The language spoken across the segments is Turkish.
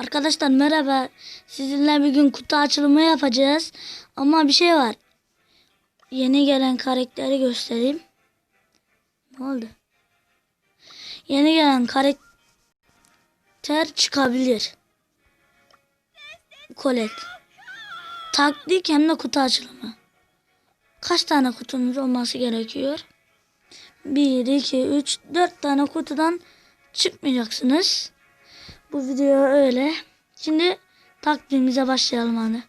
Arkadaşlar merhaba. Sizinle bir gün kutu açılımı yapacağız. Ama bir şey var. Yeni gelen karakteri göstereyim. Ne oldu? Yeni gelen karakter çıkabilir. Kolet. Taktik hem de kutu açılımı. Kaç tane kutunuz olması gerekiyor? 1, 2, 3, 4 tane kutudan çıkmayacaksınız. Bu video öyle. Şimdi taktiğimize başlayalım hani.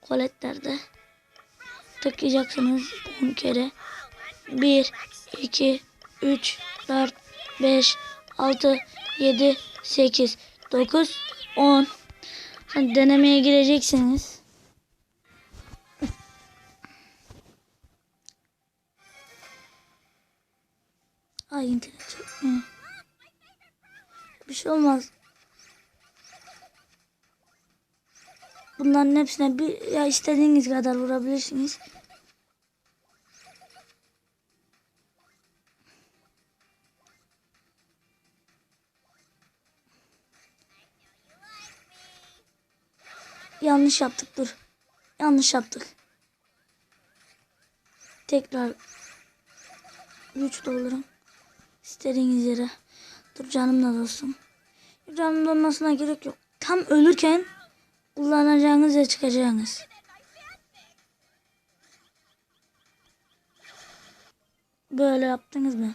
Koletlerde. Tıklayacaksınız 10 kere. 1, 2, 3, 4, 5, 6, 7, 8, 9, 10. Hani denemeye gireceksiniz. Ay internet çekmiyor. Bir şey olmaz. Bunların hepsine bir ya istediğiniz kadar vurabilirsiniz. Yanlış yaptık dur. Yanlış yaptık. Tekrar güç doldurun. İstediğiniz yere. Dur canım da dostum. Canım dolmasına gerek yok. Tam ölürken kullanacağınız ya çıkacağınız. Böyle yaptınız mı?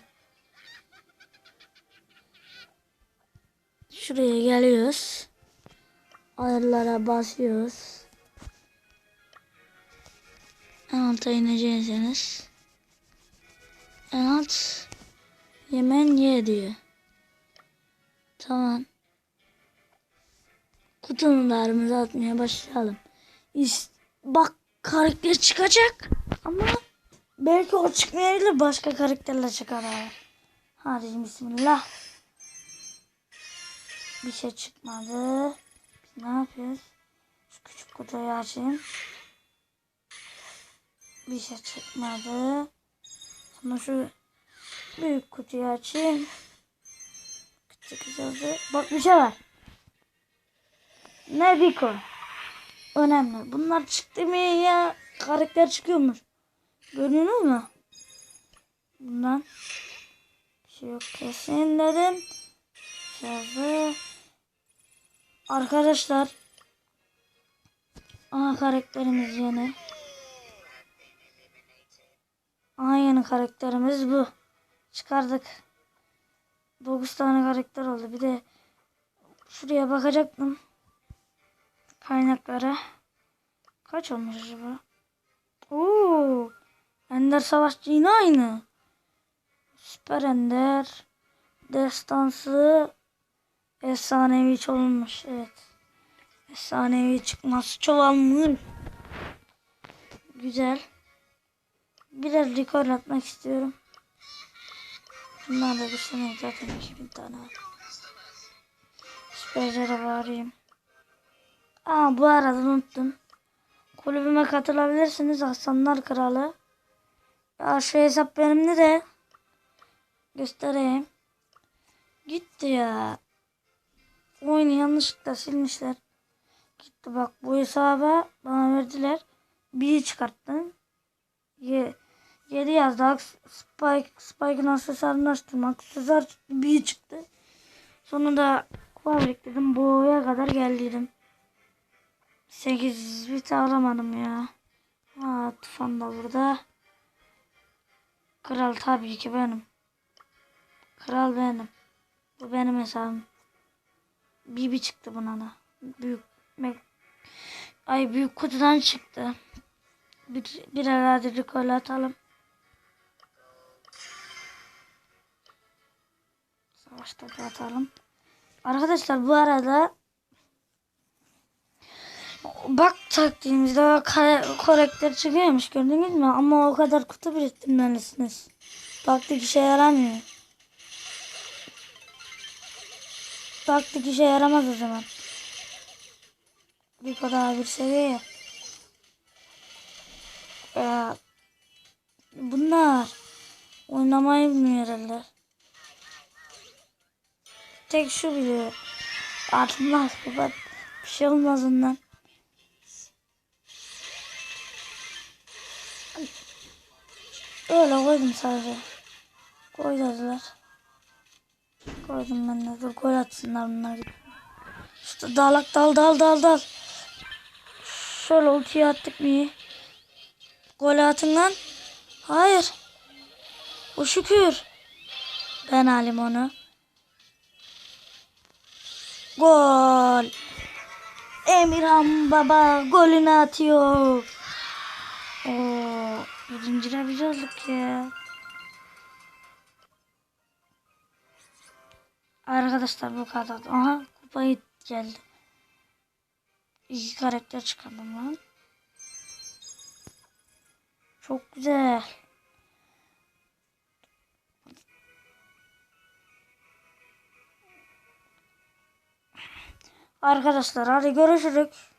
Şuraya geliyoruz. Ayarlara basıyoruz. En alta ineceksiniz. En alt yemen ye diyor. Tamam. Kutularımızı atmaya başlayalım. Bak karakter çıkacak ama belki o çıkmayabilir başka karakterle çıkar abi. Hadi bismillah. Bir şey çıkmadı. Biz ne yapıyoruz? Şu küçük kutuyu açayım. Bir şey çıkmadı. Sonra şu büyük kutuyu açayım. Küçük güzeldi. Bak bir şey var. Ne Biko? Önemli. Bunlar çıktı mı ya karakter çıkıyormuş. Görünüyor mu? Bundan bir şey yok kesin dedim. Şöyle. Arkadaşlar. Aha karakterimiz yeni. Aha yeni karakterimiz bu. Çıkardık. 9 tane karakter oldu. Bir de şuraya bakacaktım. Kaynaklara. Kaç olmuş acaba? Oo! Ender Savaşçı yine aynı. Süper Ender. Destansı. Efsanevi olmuş. Evet. Efsanevi çıkması çoğalmış. Güzel. Biraz rekor atmak istiyorum. Bunlar da düşünün zaten 2000 tane var. Süperlere bağırayım. Aa bu arada unuttum. Kulübüme katılabilirsiniz Hasanlar Kralı. Ya şu hesap benimdi de. Göstereyim. Gitti ya. Oyunu yanlışlıkla silmişler. Gitti bak bu hesaba bana verdiler. Bir çıkarttım. Ye 7 yazdı. Spike, Spike'ın aksesuarını açtım. Aksesuar. Bir çıktı. Sonra da kupa biriktirdim. Boğaya kadar geldiydim. 8 bit alamadım ya. Aa, Tufan da burada. Kral tabii ki benim. Kral benim. Bu benim hesabım. Bibi çıktı buna da. Büyük Ay büyük kutudan çıktı. Bir, bir herhalde rekol atalım. Savaş topu atalım. Arkadaşlar bu arada bak taktiğimizde ka- karakter çıkıyormuş gördünüz mü? Ama o kadar kutu biriktirmelisiniz. Taktik işe yaramıyor. Taktik işe yaramaz o zaman. Bir kadar bir seviye. Ee, bunlar oynamayı bilmiyor herhalde. Tek şu biliyor. Atmaz baba. Bir şey olmaz ondan. Öyle koydum sadece. Koy. Koydum ben de. Dur gol atsınlar bunlar. İşte dalak dal dal dal dal. Şöyle ultiyi attık mı? Gol atın lan. Hayır. O şükür. Ben alayım onu. Gol. Emirhan baba golünü atıyor. Oo, birincide biz olduk ya. Arkadaşlar bu kadar. Aha kupayı geldi. İki karakter çıkardım lan. Çok güzel. Arkadaşlar hadi görüşürüz.